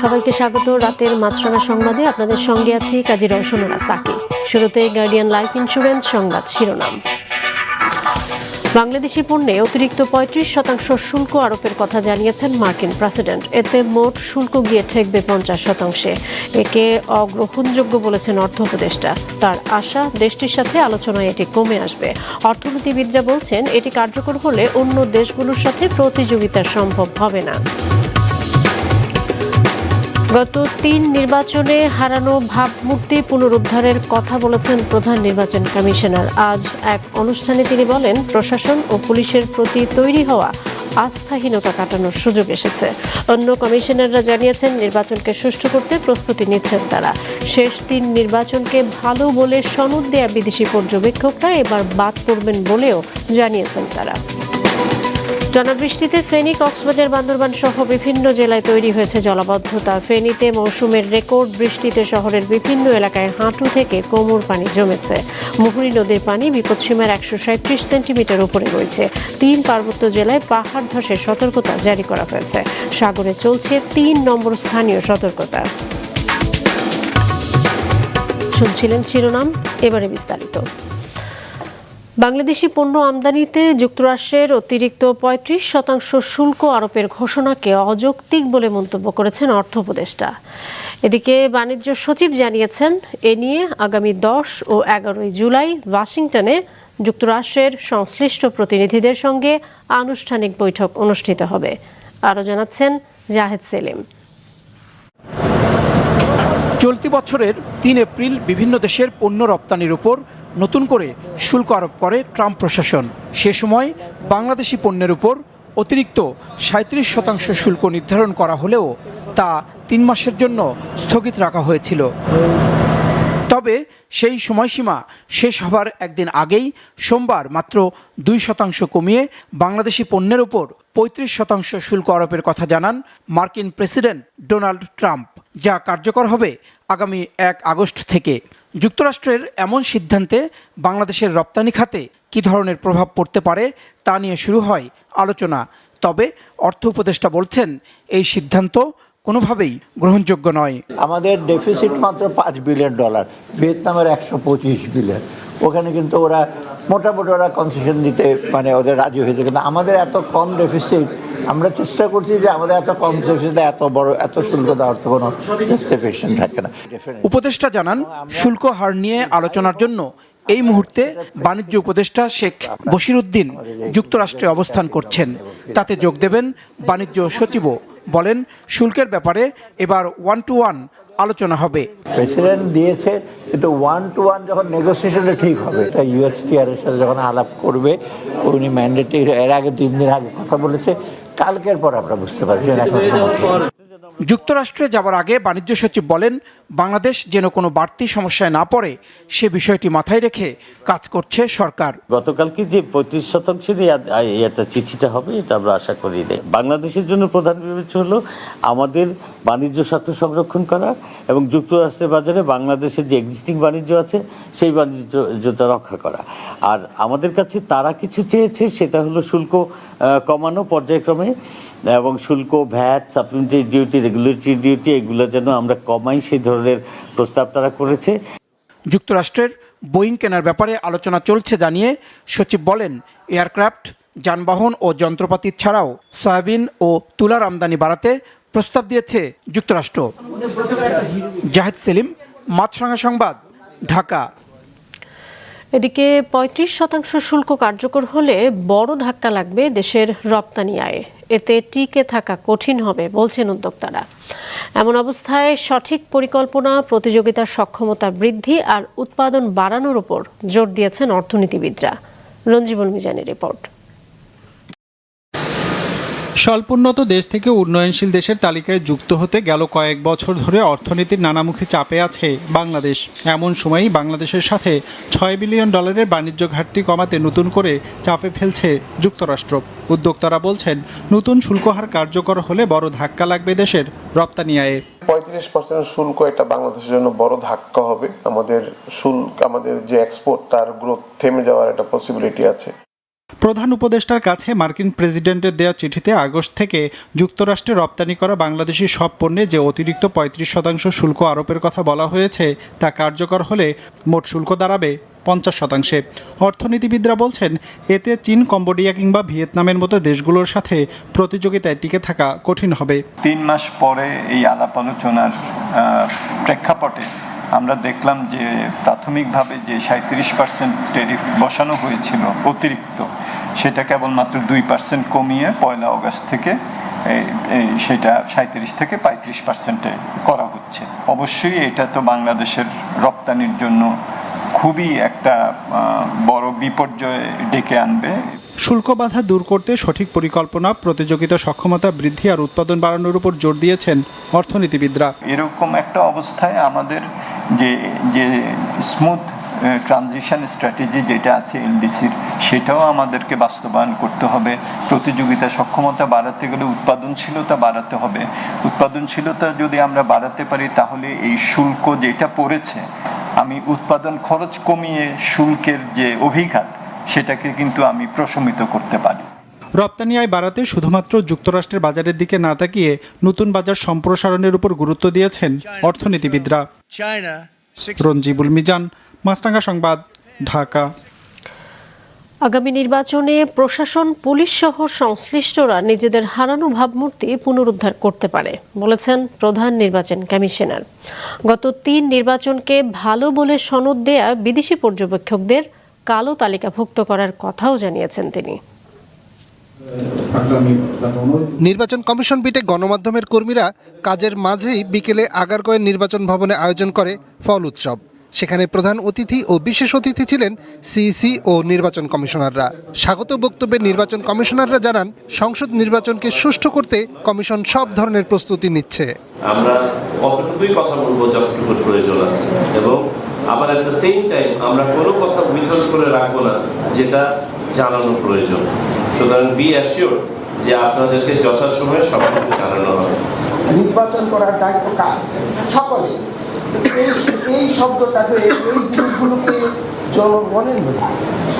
সবাইকে স্বাগত রাতের মাছরাঙা সংবাদে। আপনাদের সঙ্গে আছি কাজী রওশনুরা সাকি। শুরুতে গার্ডিয়ান লাইফ ইন্স্যুরেন্স সংবাদ শিরোনাম। বাংলাদেশি পণ্যে অতিরিক্ত পঁয়ত্রিশ শতাংশ শুল্ক আরোপের কথা জানিয়েছেন মার্কিন প্রেসিডেন্ট। এতে মোট শুল্ক গিয়ে ঠেকবে পঞ্চাশ শতাংশে। একে অগ্রহণযোগ্য বলেছেন অর্থ উপদেষ্টা। তার আশা, দেশটির সাথে আলোচনায় এটি কমে আসবে। অর্থনীতিবিদরা বলছেন, এটি কার্যকর হলে অন্য দেশগুলোর সাথে প্রতিযোগিতা সম্ভব হবে না। গত তিন নির্বাচনে হারানো ভাবমূর্তি পুনরুদ্ধারের কথা বলেছেন প্রধান নির্বাচন কমিশনার। আজ এক অনুষ্ঠানে তিনি বলেন, প্রশাসন ও পুলিশের প্রতি তৈরি হওয়া আস্থাহীনতা কাটানোর সুযোগ এসেছে। অন্য কমিশনাররা জানিয়েছেন, নির্বাচনকে সুষ্ঠু করতে প্রস্তুতি নিচ্ছেন তারা। শেষ তিন নির্বাচনকে ভালো বলে সনদ দেয়া বিদেশি পর্যবেক্ষকরা এবার বাদ পড়বেন বলেও জানিয়েছেন তারা। টানা বৃষ্টিতে ফেনী, কক্সবাজার, বান্দরবান সহ বিভিন্ন জেলায় তৈরি হয়েছে জলাবদ্ধতা। ফেনীতে মৌসুমের রেকর্ড বৃষ্টিতে শহরের বিভিন্ন এলাকায় হাঁটু থেকে কোমর পানি জমেছে। মুহুরী নদীর পানি বিপদসীমার একশো সাঁত্রিশ সেন্টিমিটার উপরে রয়েছে। তিন পার্বত্য জেলায় পাহাড় ধসের সতর্কতা জারি করা হয়েছে। সাগরে চলছে তিন নম্বর স্থানীয় সতর্কতা। শুনছিলেন শিরোনাম, এবারে বিস্তারিত। বাংলাদেশি পণ্য আমদানিতে যুক্তরাষ্ট্রের অতিরিক্ত পঁয়ত্রিশ শতাংশ শুল্ক আরোপের ঘোষণাকে অযৌক্তিক বলে মন্তব্য করেছেন অর্থ উপদেষ্টা। এদিকে বাণিজ্য সচিব জানিয়েছেন, এ নিয়ে আগামী দশ ও এগারোই জুলাই ওয়াশিংটনে যুক্তরাষ্ট্রের সংশ্লিষ্ট প্রতিনিধিদের সঙ্গে আনুষ্ঠানিক বৈঠক অনুষ্ঠিত হবে। আরও জানাচ্ছেন জাহেদ সেলিম। চলতি বছরের তিন এপ্রিল বিভিন্ন দেশের পণ্য রপ্তানির উপর নতুন করে শুল্ক আরোপ করে ট্রাম্প প্রশাসন। সে সময় বাংলাদেশি পণ্যের উপর অতিরিক্ত সাঁত্রিশ শতাংশ শুল্ক নির্ধারণ করা হলেও তা তিন মাসের জন্য স্থগিত রাখা হয়েছিল। তবে সেই সময়সীমা শেষ হবার একদিন আগেই সোমবার মাত্র দুই শতাংশ কমিয়ে বাংলাদেশি পণ্যের উপর পঁয়ত্রিশ শতাংশ শুল্ক আরোপের কথা জানান মার্কিন প্রেসিডেন্ট ডোনাল্ড ট্রাম্প, যা কার্যকর হবে আগামী এক আগস্ট থেকে। যুক্তরাষ্ট্রের এমন সিদ্ধান্তে বাংলাদেশের রপ্তানি খাতে কী ধরনের প্রভাব পড়তে পারে তা নিয়ে শুরু হয় আলোচনা। তবে অর্থ উপদেষ্টা বলছেন, এই সিদ্ধান্ত কোনোভাবেই গ্রহণযোগ্য নয়। আমাদের ডেফিসিট মাত্র পাঁচ বিলিয়ন ডলার ভিয়েতনামের একশো পঁচিশ বিলিয়ন ওখানে কিন্তু ওরা মোটামুটি ওরা কনসেশন দিতে মানে ওদের রাজি হয়েছে। কিন্তু আমাদের এত কম ডেফিসিট আমরা চেষ্টা করছি যে আমাদের এত কম ডেফিসিটে এত বড় এত শুল্ক দেওয়ার তো কোনো জাস্টিফিকেশন থাকে না। উপদেষ্টা জানান শুল্ক হার নিয়ে আলোচনার জন্য এই মুহূর্তে বাণিজ্য উপদেষ্টা শেখ বশিরউদ্দিন যুক্তরাষ্ট্রে অবস্থান করছেন। তাতে যোগ দেবেন বাণিজ্য সচিবও। বলেন শুল্কের ব্যাপারে এবার ওয়ান টু ওয়ান আলোচনা হবে। প্রেসিডেন্ট দিয়েছে কিন্তু ওয়ান টু ওয়ান যখন নেগোসিয়েশনে ঠিক হবে এটা ইউএসটিআর এর সাথে যখন আলাপ করবে উনি ম্যান্ডেটে এর আগে তিন দিন আগে কথা বলেছে কালকের পর আমরা বুঝতে পারছি যুক্তরাষ্ট্রে যাবার আগে বাণিজ্য সচিব বলেন বাংলাদেশ যেন কোনো বাড়তি সমস্যায় না পড়ে সে বিষয়টি মাথায় রেখে কাজ করছে সরকার। গতকালকে যে পঁয়ত্রিশ শতাংশের একটা চিঠিটা হবে এটা আমরা আশা করি না বাংলাদেশের জন্য প্রধান বিবেচ্য হলো আমাদের বাণিজ্য স্বার্থ সংরক্ষণ করা এবং যুক্তরাষ্ট্রের বাজারে বাংলাদেশের যে এক্সিস্টিং বাণিজ্য আছে সেই বাণিজ্যটা রক্ষা করা। আর আমাদের কাছে তারা কিছু চেয়েছে সেটা হলো শুল্ক কমানো, পর্যায়ক্রমে, এবং শুল্ক, VAT, supplementary duty, regulatory duty, এগুলো যেন আমরা কমাই, সেই ধরনের প্রস্তাব তারা করেছে। যুক্তরাষ্ট্রের বোয়িং কেনার ব্যাপারে আলোচনা চলছে জানিয়ে সচিব বলেন, এয়ারক্রাফট, যানবাহন ও যন্ত্রপাতি ছাড়াও সয়াবিন ও তুলার আমদানি বাড়াতে প্রস্তাব দিয়েছে যুক্তরাষ্ট্র। জাহেদ সেলিম, মাছরাঙা সংবাদ, ঢাকা। এদিকে পঁয়ত্রিশ শতাংশ শুল্ক কার্যকর হলে বড় ধাক্কা লাগবে দেশের রপ্তানি আয়ে। এতে টিকে থাকা কঠিন হবে বলছেন উদ্যোক্তারা। এমন অবস্থায় সঠিক পরিকল্পনা, প্রতিযোগিতার সক্ষমতা বৃদ্ধি আর উৎপাদন বাড়ানোর উপর জোর দিয়েছেন অর্থনীতিবিদরা। রঞ্জীবন মিজানের রিপোর্ট। স্বল্পোন্নত দেশ থেকে উন্নয়নশীল দেশের তালিকায় যুক্ত হতে গেল কয়েক বছর ধরে অর্থনীতির নানামুখী চাপে আছে বাংলাদেশ। এমন সময়ই বাংলাদেশের সাথে ছয় বিলিয়ন ডলারের বাণিজ্য ঘাটতি কমাতে নতুন করে চাপে ফেলছে যুক্তরাষ্ট্র। উদ্যোক্তারা বলছেন, নতুন শুল্ক হার কার্যকর হলে বড় ধাক্কা লাগবে দেশের রপ্তানি আয়ে। পঁয়ত্রিশ পার্সেন্ট শুল্ক এটা বাংলাদেশের জন্য বড় ধাক্কা হবে। আমাদের শুল্ক, আমাদের যে এক্সপোর্ট তার গ্রোথ থেমে যাওয়ার একটা পসিবিলিটি আছে। প্রধান উপদেষ্টার কাছে মার্কিন প্রেসিডেন্টের দেওয়া চিঠিতে আগস্ট থেকে যুক্তরাষ্ট্রে রপ্তানি করা বাংলাদেশি সব পণ্যে যে অতিরিক্ত পঁয়ত্রিশ শতাংশ শুল্ক আরোপের কথা বলা হয়েছে, তা কার্যকর হলে মোট শুল্ক দাঁড়াবে পঞ্চাশ শতাংশে। অর্থনীতিবিদরা বলছেন, এতে চীন, কম্বোডিয়া কিংবা ভিয়েতনামের মতো দেশগুলোর সাথে প্রতিযোগিতায় টিকে থাকা কঠিন হবে। তিন মাস পরে এই আলাপ আলোচনার প্রেক্ষাপটে আমরা দেখলাম যে প্রাথমিকভাবে যে সাঁত্রিশ পার্সেন্ট টেরিফ বসানো হয়েছিল অতিরিক্ত, সেটা কেবলমাত্র দুই পার্সেন্ট কমিয়ে পয়লা অগস্ট থেকে সেটা সাঁত্রিশ থেকে পঁয়ত্রিশ পার্সেন্টে করা হচ্ছে। অবশ্যই এটা তো বাংলাদেশের রপ্তানির জন্য খুবই একটা বড় বিপর্যয় ডেকে আনবে। শুল্ক বাধা দূর করতে সঠিক পরিকল্পনা, প্রতিযোগিতা সক্ষমতা বৃদ্ধি আর উৎপাদন বাড়ানোর উপর জোর দিয়েছেন অর্থনীতিবিদরা। এরকম একটা অবস্থায় আমাদের যে যে স্মুথ ট্রানজিশন স্ট্র্যাটেজি যেটা আছে এলডিসির সেটাও আমাদেরকে বাস্তবায়ন করতে হবে। প্রতিযোগিতা সক্ষমতা বাড়াতে গেলে উৎপাদনশীলতা বাড়াতে হবে। উৎপাদনশীলতা যদি আমরা বাড়াতে পারি, তাহলে এই শুল্ক যেটা পড়েছে, আমি উৎপাদন খরচ কমিয়ে শুল্কের যে অভিঘাত সেটাকে কিন্তু আমি প্রশমিত করতে পারি। রপ্তানি আয় বাড়াতে শুধুমাত্র যুক্তরাষ্ট্রের বাজারের দিকে না তাকিয়ে নতুন বাজার সম্প্রসারণের উপর গুরুত্ব দিয়েছেন অর্থনীতিবিদরা। রঞ্জিবুল মিজান মাছরাঙ্গা সংবাদ ঢাকা। আগামী নির্বাচনে প্রশাসন পুলিশ সহ সংশ্লিষ্টরা নিজেদের হারানো ভাবমূর্তি পুনরুদ্ধার করতে পারে বলেছেন প্রধান নির্বাচন কমিশনার। গত তিন নির্বাচনকে ভালো বলে সনদ দেয়া বিদেশি পর্যবেক্ষকদের কালো তালিকাভুক্ত করার কথাও জানিয়েছেন তিনি। নির্বাচন কমিশন বিটে গণমাধ্যমের কর্মীরা কাজের মাঝেই বিকেলে আগারগয়ের নির্বাচন ভবনে আয়োজন করে ফল উৎসব। সেখানে প্রধান অতিথি ও বিশেষ অতিথি ছিলেন সিইসি ও নির্বাচন কমিশনাররা। স্বাগত বক্তব্যে নির্বাচন কমিশনাররা জানান সংসদ নির্বাচনকে সুষ্ঠু করতে কমিশন সব ধরনের প্রস্তুতি নিচ্ছে। আমরা অতটুকুই কথা বলব যতটুকু প্রয়োজন আছে। এবং আবার এট দ্য সেম টাইম আমরা কোনো কথা উইথহোল্ড করে রাখব না, যেটা জানানো প্রয়োজন। সুতরাং বি অ্যাসিওর যে আপনাদেরকে যথাসময়ে সব কিছু জানানো হবে। নির্বাচন করার দায়িত্ব কার? সকলে। এই শব্দটাকে এই জিনিসগুলোকে জনগণের মধ্যে,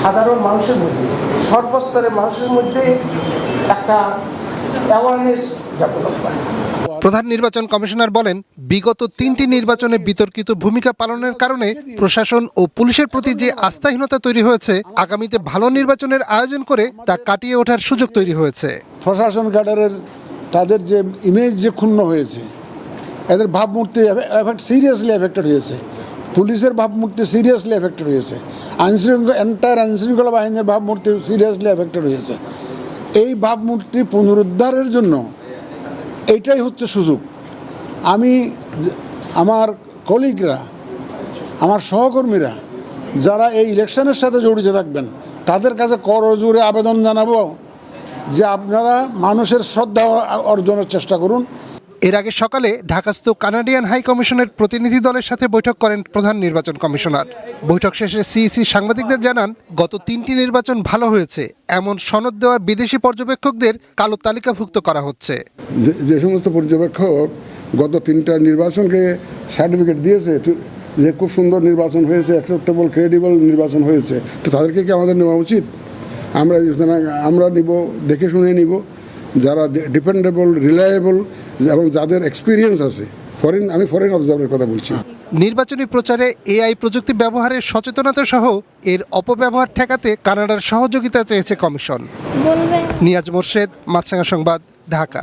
সাধারণ মানুষের মধ্যে, সর্বস্তরের মানুষের মধ্যে একটা অ্যাওয়ারনেস ডেভেলপ করে। প্রধান নির্বাচন কমিশনার বলেন, বিগত তিনটি নির্বাচনে বিতর্কিত ভূমিকা পালনের কারণে প্রশাসন ও পুলিশের প্রতি যে আস্থাহীনতা তৈরি হয়েছে, আগামীতে ভালো নির্বাচনের আয়োজন করে তা কাটিয়ে ওঠার সুযোগ তৈরি হয়েছে। প্রশাসন ক্যাডারের তাদের যে ইমেজ যে ক্ষুণ্ণ হয়েছে, এদের ভাবমূর্তি সিরিয়াসলি এফেক্টেড হয়েছে। পুলিশের ভাবমূর্তি সিরিয়াসলি এফেক্টেড হয়েছে। আইনশৃঙ্খলা এন্টায়ার আইনশৃঙ্খলা বাহিনীর ভাবমূর্তি সিরিয়াসলি এফেক্টেড হয়েছে। এই ভাবমূর্তি পুনরুদ্ধারের জন্য এইটাই হচ্ছে সুযোগ। আমি আমার কলিগরা, আমার সহকর্মীরা যারা এই ইলেকশনের সাথে জড়িত থাকবেন, তাদের কাছে করজোরে আবেদন জানাব যে আপনারা মানুষের শ্রদ্ধা অর্জনের চেষ্টা করুন। এর আগে সকালে ঢাকাস্থ কানাডিয়ান হাই কমিশনের প্রতিনিধি দলের সাথে বৈঠক করেন প্রধান নির্বাচন কমিশনার। বৈঠক শেষে সিইসি সাংবাদিকদের জানান, গত তিনটি নির্বাচন ভালো হয়েছে, এমন সনদ দেওয়া বিদেশি পর্যবেক্ষকদের কালো তালিকাভুক্ত করা হচ্ছে। যে- সমস্ত পর্যবেক্ষক গত তিনটা নির্বাচনকে সার্টিফিকেট দিয়েছে যে খুব সুন্দর নির্বাচন হয়েছে অ্যাকসেপ্টেবল ক্রেডিবল নির্বাচন হয়েছে, তো তাদেরকে কি আমাদের নেওয়া উচিত? আমরা আমরা নিব, দেখে শুনে নিব। যারা ডিপেন্ডেবল রিলায়েবল এবং যাদের এক্সপিরিয়েন্স আছে ফরেন আমি ফরেন অবজার্ভের কথা বলছি। নির্বাচনী প্রচারে এআই প্রযুক্তি ব্যবহারের সচেতনতা সহ এর অপব্যবহার ঠেকাতে কানাডার সহযোগিতা চেয়েছে কমিশন। নিয়াজ মোর্শেদ মাছরাঙা সংবাদ ঢাকা।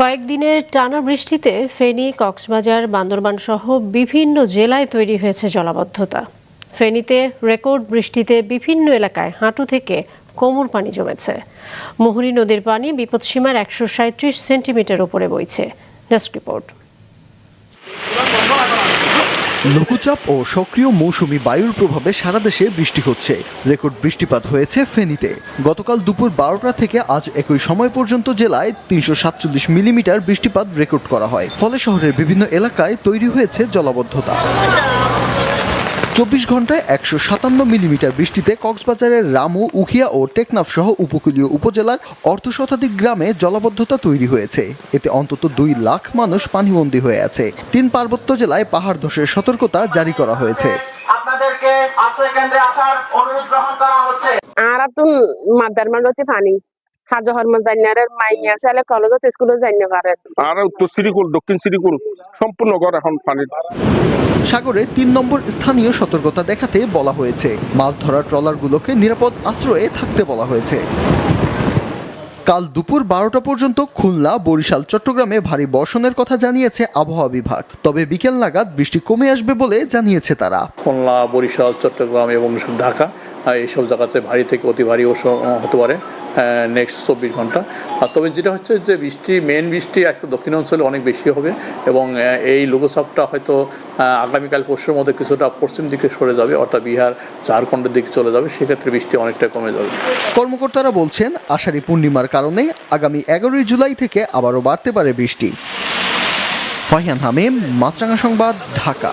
কয়েকদিনের টানা বৃষ্টিতে ফেনী কক্সবাজার বান্দরবান সহ বিভিন্ন জেলায় তৈরি হয়েছে জলাবদ্ধতা। ফেনীতে রেকর্ড বৃষ্টিতে বিভিন্ন এলাকায় হাঁটু থেকে কোমর পানি জমেছে। মুহুরী নদীর পানি বিপদসীমার একশো সাঁত্রিশ সেন্টিমিটার উপরে বইছে। রিপোর্ট। লঘুচাপ ও সক্রিয় মৌসুমি বায়ুর প্রভাবে সারা দেশে বৃষ্টি হচ্ছে। রেকর্ড বৃষ্টিপাত হয়েছে ফেনীতে। গতকাল দুপুর বারোটা থেকে আজ একই সময় পর্যন্ত জেলায় তিনশো সাতচল্লিশ মিলিমিটার বৃষ্টিপাত রেকর্ড করা হয়। ফলে শহরের বিভিন্ন এলাকায় তৈরি হয়েছে জলাবদ্ধতা। চব্বিশ ঘন্টায় একশো সাতান্ন মিলিমিটার বৃষ্টিতে কক্সবাজারের রামু উখিয়া ও টেকনাফ সহ উপকূলীয় উপজেলার অর্ধ শতাধিক গ্রামে জলাবদ্ধতা তৈরি হয়েছে। এতে অন্তত দুই লাখ মানুষ পানিবন্দী হয়ে আছে। তিন পার্বত্য জেলায় পাহাড় ধসের সতর্কতা জারি করা হয়েছে। আপনাদেরকে আশ্রয় কেন্দ্রে আসার অনুরোধ গ্রহণ করা হচ্ছে। আর তো মাদার হচ্ছে পানি। খাজা হরমন জান্নার মাইয়া সালে কলেজত স্কুলে জান্য পারে। আর উত্তর সিরিকুল দক্ষিণ সিরিকুল সম্পূর্ণ ঘর এখন পানির সাগরে তিন নম্বর স্থানীয় সতর্কতা দেখাতে বলা হয়েছে। মাছ ধরার ট্রলারগুলোকে নিরাপদ আশ্রয়ে থাকতে বলা হয়েছে। কাল দুপুর বারোটা পর্যন্ত খুলনা বরিশাল চট্টগ্রামে ভারী বর্ষণের কথা জানিয়েছে আবহাওয়া বিভাগ। তবে বিকেল নাগাদ বৃষ্টি কমে আসবে বলে জানিয়েছে তারা। খুলনা বরিশাল চট্টগ্রাম এবং ঢাকা এইসব জায়গাতে ভারী থেকে অতি ভারী বর্ষণ হতে পারে নেক্সট চব্বিশ ঘণ্টা। আর তবে যেটা হচ্ছে যে বৃষ্টি মেন বৃষ্টি আজকে দক্ষিণ অঞ্চলে অনেক বেশি হবে এবং এই লঘুচাপটা হয়তো আগামীকাল পরশুর মধ্যে কিছুটা পশ্চিম দিকে সরে যাবে, অর্থাৎ বিহার, ঝাড়খণ্ডের দিকে চলে যাবে, সেক্ষেত্রে বৃষ্টি অনেকটা কমে যাবে। কর্মকর্তারা বলছেন, আষাঢ়ী পূর্ণিমার কারণে আগামী এগারোই জুলাই থেকে আবারও বাড়তে পারে বৃষ্টি। ফাহিয়ান হামিম, মাছরাঙা সংবাদ, ঢাকা।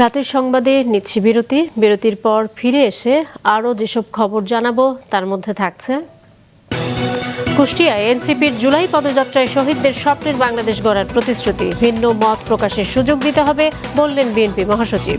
রাতের সংবাদে নিচ্ছি বিরতি। বিরতির পর ফিরে এসে আরও যেসব খবর জানাব, তার মধ্যে থাকছে কুষ্টিয়ায় এনসিপির জুলাই পদযাত্রায় শহীদদের স্বপ্নের বাংলাদেশ গড়ার প্রতিশ্রুতি। ভিন্ন মত প্রকাশের সুযোগ দিতে হবে, বললেন বিএনপি মহাসচিব।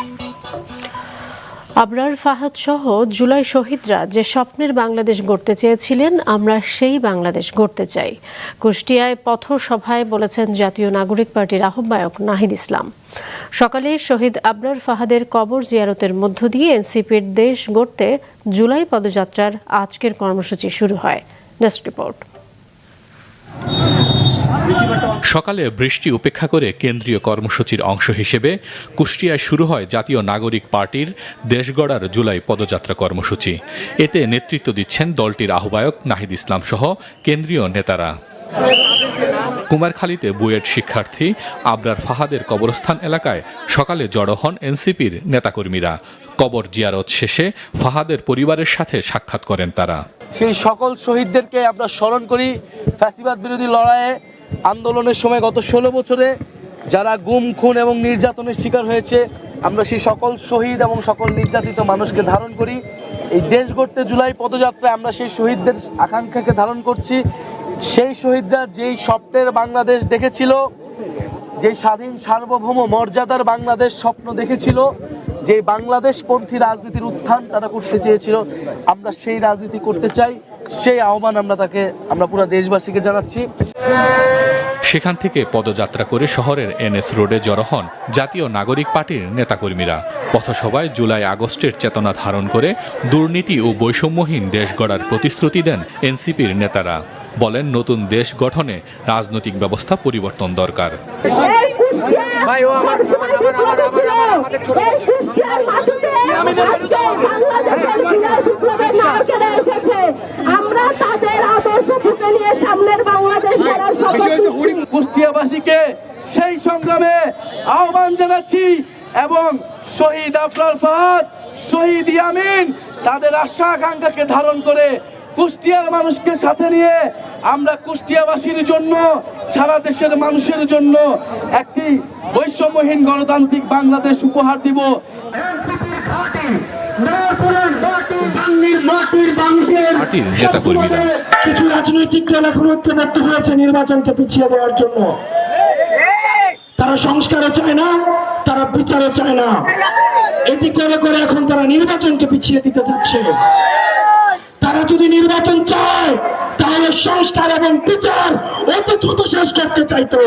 আবরার ফাহাদ সহ জুলাই শহীদরা যে স্বপ্নের বাংলাদেশ গড়তে চেয়েছিলেন, আমরা সেই বাংলাদেশ গড়তে চাই। কুষ্টিয়ায় পথসভায় বলেছেন জাতীয় নাগরিক পার্টির আহ্বায়ক নাহিদ ইসলাম। সকালে শহীদ আবরার ফাহাদের কবর জিয়ারতের মধ্য দিয়ে এনসিপির দেশ গড়তে জুলাই পদযাত্রার আজকের কর্মসূচি শুরু হয়। Desk report. সকালে বৃষ্টি উপেক্ষা করে কেন্দ্রীয় কর্মসূচির অংশ হিসেবে কুষ্টিয়ায় শুরু হয় জাতীয় নাগরিক পার্টির দেশ গড়ার জুলাই পদযাত্রা কর্মসূচি। এতে নেতৃত্ব দিচ্ছেন দলটির আহ্বায়ক নাহিদ ইসলাম সহ কেন্দ্রীয় নেতারা। কুমারখালীতে বুয়েট শিক্ষার্থী আবরার ফাহাদের কবরস্থান এলাকায় সকালে জড়ো হন এনসিপির নেতাকর্মীরা। কবর জিয়ারত শেষে ফাহাদের পরিবারের সাথে সাক্ষাৎ করেন তারা। সেই সকল শহীদদেরকে আমরা স্মরণ করি ফ্যাসিবাদ বিরোধী লড়াইয়ে আন্দোলনের সময় গত ষোলো বছরে যারা গুম, খুন এবং নির্যাতনের শিকার হয়েছে, আমরা সেই সকল শহীদ এবং সকল নির্যাতিত মানুষকে ধারণ করি। এই দেশ গড়তে জুলাই পদযাত্রায় আমরা সেই শহীদদের আকাঙ্ক্ষাকে ধারণ করছি। সেই শহীদরা যেই স্বপ্নের বাংলাদেশ দেখেছিল, যেই স্বাধীন সার্বভৌম মর্যাদার বাংলাদেশ স্বপ্ন দেখেছিল যে বাংলাদেশপন্থী রাজনীতির উত্থান তারা করতে চেয়েছিল আমরা সেই রাজনীতি করতে চাই সেই আহ্বান আমরা তাকে আমরা পুরো দেশবাসীকে জানাচ্ছি। সেখান থেকে পদযাত্রা করে শহরের এনএস রোডে জড়ো হন জাতীয় নাগরিক পার্টির নেতাকর্মীরা। পথসভায় জুলাই আগস্টের চেতনা ধারণ করে দুর্নীতি ও বৈষম্যহীন দেশ গড়ার প্রতিশ্রুতি দেন এনসিপির নেতারা। বলেন নতুন দেশ গঠনে রাজনৈতিক ব্যবস্থা পরিবর্তন দরকার। আমরা তাদের আদর্শ ফুটে নিয়ে সামনের বাংলাদেশ কুষ্টিয়াবাসীকে সেই সংগ্রামে আহ্বান জানাচ্ছি এবং শহীদ আফরার ফাহাদ শহীদ ইয়ামিন তাদের আশা আকাঙ্ক্ষাকে ধারণ করে কুষ্টিয়ার মানুষকে সাথে নিয়ে আমরা কুষ্টিয়াবাসীর জন্য সারা দেশের মানুষের জন্য একটি বৈষম্যহীন গণতান্ত্রিক বাংলাদেশ উপহার দিব। কিছু রাজনৈতিক দল এখন ঐক্যবদ্ধ হয়েছে নির্বাচনকে পিছিয়ে দেওয়ার জন্য। তারা সংস্কারও চায় না তারা বিচারও চায় না। এটি করে করে এখন তারা নির্বাচনকে পিছিয়ে দিতে যাচ্ছে। তারা যদি নির্বাচন চায়, তাহলে সংস্কার এবং বিচার অতি দ্রুত শেষ করতে চাইতো।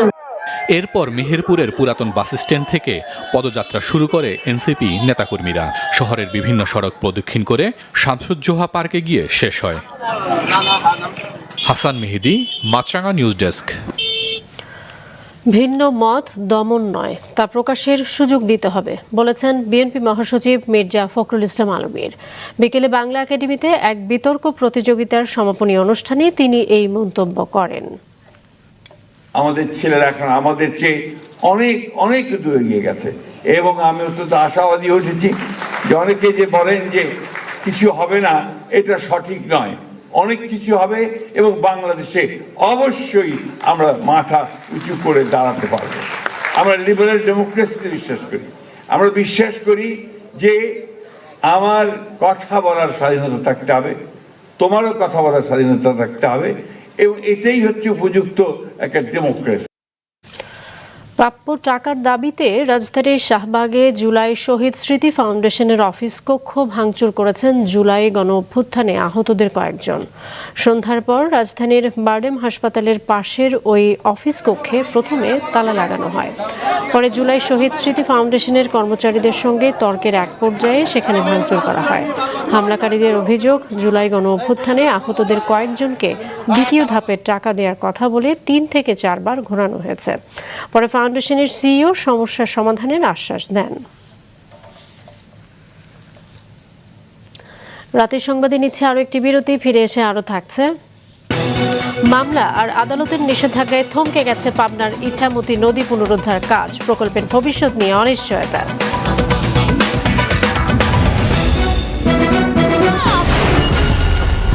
এরপর মেহেরপুরের পুরাতন বাস স্ট্যান্ড থেকে পদযাত্রা শুরু করে এনসিপি নেতাকর্মীরা। শহরের বিভিন্ন সড়ক প্রদক্ষিণ করে শামসুজ্জোহা পার্কে গিয়ে শেষ হয়। Hasan Mehedi Maasranga news desk. ভিন্ন মত দমন নয়, তা প্রকাশের সুযোগ দিতে হবে, বলেছেন বিএনপি মহাসচিব মির্জা ফখরুল ইসলাম আলমীর বিকেলে বাংলা একাডেমিতে এক বিতর্ক প্রতিযোগিতার সমাপনী অনুষ্ঠানে তিনি এই মন্তব্য করেন। আমাদের ছেলেরা এখন আমাদের চেয়ে অনেক অনেক দূরে এগিয়ে গেছে, এবং আমি অত্যন্ত আশাবাদী উঠেছি। যে অনেকে যে বলেন যে কিছু হবে না, এটা সঠিক নয়। অনেক কিছু হবে এবং বাংলাদেশে অবশ্যই আমরা মাথা উঁচু করে দাঁড়াতে পারব। আমরা লিবারেল ডেমোক্রেসিতে বিশ্বাস করি। আমরা বিশ্বাস করি যে আমার কথা বলার স্বাধীনতা থাকতে হবে, তোমারও কথা বলার স্বাধীনতা থাকতে হবে এবং এটাই হচ্ছে উপযুক্ত একটা ডেমোক্রেসি প্রাপ্য টাকার দাবিতে রাজধানীর শাহবাগে জুলাই শহীদ স্মৃতি ফাউন্ডেশনের অফিস কক্ষ ভাঙচুর করেছেন জুলাই গণ অভ্যুত্থানে আহতদের কয়েকজন। সন্ধ্যার পর রাজধানীর বারডেম হাসপাতালের পাশের ওই অফিস কক্ষে প্রথমে তালা লাগানো হয়। পরে জুলাই শহীদ স্মৃতি ফাউন্ডেশনের কর্মচারীদের সঙ্গে তর্কের এক পর্যায়ে সেখানে ভাঙচুর করা হয়। হামলাকারীদের অভিযোগ, জুলাই গণ অভ্যুত্থানে আহতদের কয়েকজনকে দ্বিতীয় ধাপের টাকা দেওয়ার কথা বলে তিন থেকে চারবার ঘোরানো হয়েছে। পরে ফাউন্ডেশনের সিইও সমস্যার সমাধানের আশ্বাস দেন। রাতের সংবাদে নিচ্ছে আরও একটি বিরতি, ফিরে এসে আরও থাকছে। মামলা আর আদালতের নিষেধাজ্ঞায় থমকে গেছে পাবনার ইছামতি নদী পুনরুদ্ধার কাজ। প্রকল্পের ভবিষ্যৎ নিয়ে অনিশ্চয়তা।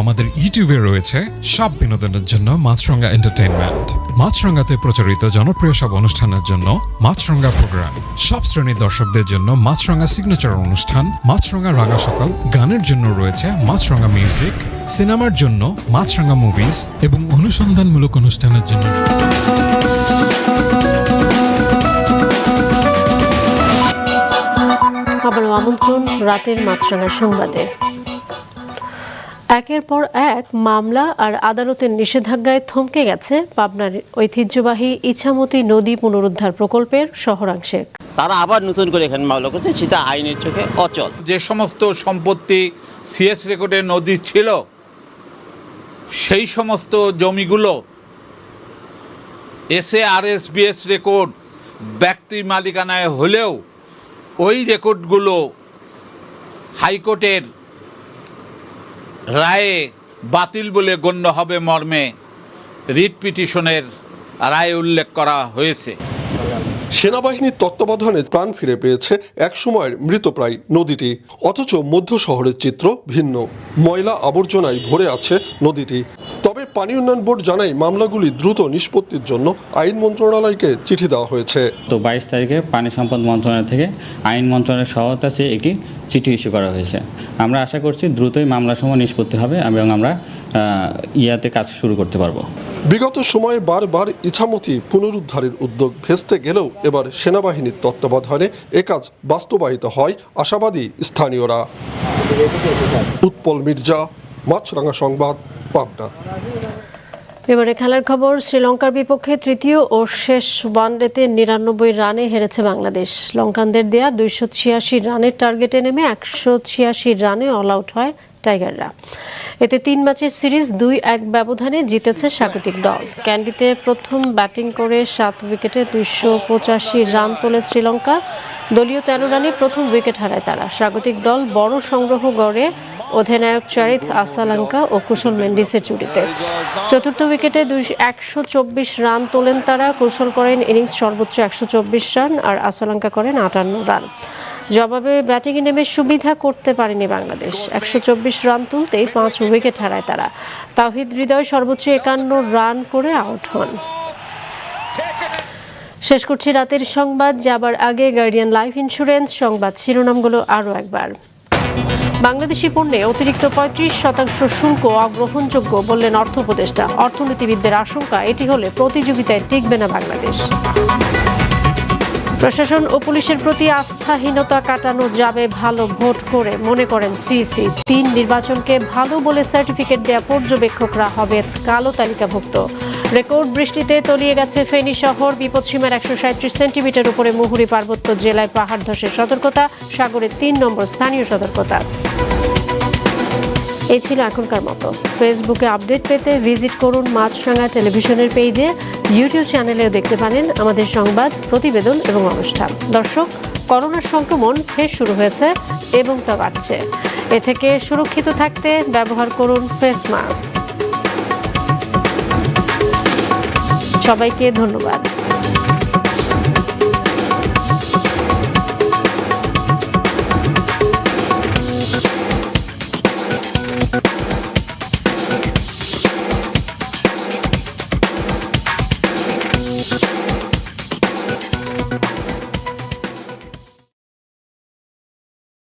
আমাদের ইউটিউবে রয়েছে সব বিনোদনের জন্য মাছরঙ্গা এন্টারটেইনমেন্ট মাছরঙ্গাতে প্রচারিত জনপ্রিয় সব অনুষ্ঠানের জন্য মাছরঙ্গা প্রোগ্রাম। সব শ্রেণির দর্শকদের জন্য মাছরঙ্গা সিগনেচার অনুষ্ঠান, মাছরঙ্গা রাঙা সকাল, গানের জন্য রয়েছে মাছরঙ্গা মিউজিক সিনেমার জন্য মাছরঙ্গা মুভিজ এবং অনুসন্ধানমূলক অনুষ্ঠানের জন্য। আবারও আমন্ত্রণ রাতের মাছরাঙা সংবাদে। একের পর এক মামলা আর আদালতের নিষেধাজ্ঞায় থমকে গেছে পাবনার ঐতিহ্যবাহী ইছামতি নদী পুনরুদ্ধার প্রকল্পের শহরাংশে। তারা আবার নতুন করে এখানে মামলা করছে সেটা আইনের চোখে অচল। যে সমস্ত সম্পত্তি সিএস রেকর্ডে নদী ছিল সেই সমস্ত জমিগুলো SA R S BS record ব্যক্তির মালিকানায় হলেও ওই রেকর্ডগুলো হাইকোর্টের রায়ে বাতিল বলে গণ্য হবে মর্মে রিট পিটিশনের রায় উল্লেখ করা হয়েছে। সেনাবাহিনীর তত্ত্বাবধানে প্রাণ ফিরে পেয়েছে এক সময়ের মৃতপ্রায় নদীটি। অথচ মধ্য শহরের চিত্র ভিন্ন। ময়লা আবর্জনায় ভরে আছে নদীটি। পানি উন্নয়ন বোর্ড জানায় মামলাগুলি দ্রুত নিষ্পত্তির জন্য আইন মন্ত্রণালয়কে চিঠি দেওয়া হয়েছে। তো বাইশ তারিখে পানি সম্পদ মন্ত্রণালয় থেকে আইন মন্ত্রণালয়ের সহায়তা চেয়ে একটি চিঠি ইস্যু করা হয়েছে। আমরা আশা করছি দ্রুতই মামলা সমূহ নিষ্পত্তি হবে এবং আমরা ইয়াতে কাজ শুরু করতে পারব। বিগত সময়ে বারবার ইছামতি পুনরুদ্ধারের উদ্যোগ ভেস্তে গেলেও এবার সেনাবাহিনীর তত্ত্বাবধানে এ কাজ বাস্তবায়িত হয় আশাবাদী স্থানীয়রা। উৎপল মির্জা মাছরাঙা সংবাদ। পাবনা এবারে খেলার খবর, শ্রীলঙ্কার বিপক্ষে তৃতীয় ও শেষ ওয়ানডেতে নিরানব্বই রানে হেরেছে বাংলাদেশ। লঙ্কানদের দেয়া দুইশো ছিয়াশি রানের টার্গেটে নেমে একশো ছিয়াশি রানে অল আউট হয় টাইগাররা। এতে তিন ম্যাচের সিরিজ দুই এক ব্যবধানে জিতেছে স্বাগতিক দল। ক্যান্ডিতে প্রথম ব্যাটিং করে সাত উইকেটে দুইশো পঁচাশি রান তোলে শ্রীলঙ্কা। দলীয় তেরো রানে প্রথম উইকেট হারায় তারা। স্বাগতিক দল বড় সংগ্রহ গড়ে অধিনায়ক চারিত আসালাঙ্কা ও কুশল মেন্ডিসের জুটিতে। চতুর্থ উইকেটে একশো চব্বিশ রান তোলেন তারা। কুশল করেন ইনিংস সর্বোচ্চ একশো চব্বিশ রান আর আসালাঙ্কা করেন আটান্ন রান। জবাবে ব্যাটিংয়ে নেমে সুবিধা করতে পারেনি বাংলাদেশ। একশো চব্বিশ রান তুলতেই পাঁচ উইকেট হারায় তারা। তাহিদ হৃদয় সর্বোচ্চ একান্ন রান করে আউট হন। শেষ করছি রাতের সংবাদ। যাবার আগে গার্ডিয়ান লাইফ ইন্স্যুরেন্স সংবাদ শিরোনামগুলো আরও একবার। বাংলাদেশি পণ্যে অতিরিক্ত পঁয়ত্রিশ শতাংশ শুল্ক অগ্রহণযোগ্য বললেন অর্থ উপদেষ্টা। অর্থনীতিবিদদের আশঙ্কা, এটি হলে প্রতিযোগিতায় টিকবে না বাংলাদেশ। প্রশাসন ও পুলিশের প্রতি আস্থাহীনতা কাটানো যাবে ভালো ভোট করে, মনে করেন সিসি তিন নির্বাচনকে ভালো বলে সার্টিফিকেট দেয়া পর্যবেক্ষকরা হবে কালো তালিকাভুক্ত। রেকর্ড বৃষ্টিতে তলিয়ে গেছে ফেনী শহর বিপদসীমার একশো সাঁত্রিশ সেন্টিমিটার উপরে মুহুরি পার্বত্য জেলায় পাহাড় ধসের সতর্কতা, সাগরের তিন নম্বর স্থানীয় সতর্কতা। এই ছিল এখনকার মতো। ফেসবুকে আপডেট পেতে ভিজিট করুন মাছরাঙা টেলিভিশনের পেজে ইউটিউব চ্যানেলেও দেখতে পারেন আমাদের সংবাদ, প্রতিবেদন এবং অনুষ্ঠান। দর্শক করোনার সংক্রমণ ফের শুরু হয়েছে এবং তা বাড়ছে। এ থেকে সুরক্ষিত থাকতে ব্যবহার করুন ফেস মাস্ক সবাইকে ধন্যবাদ।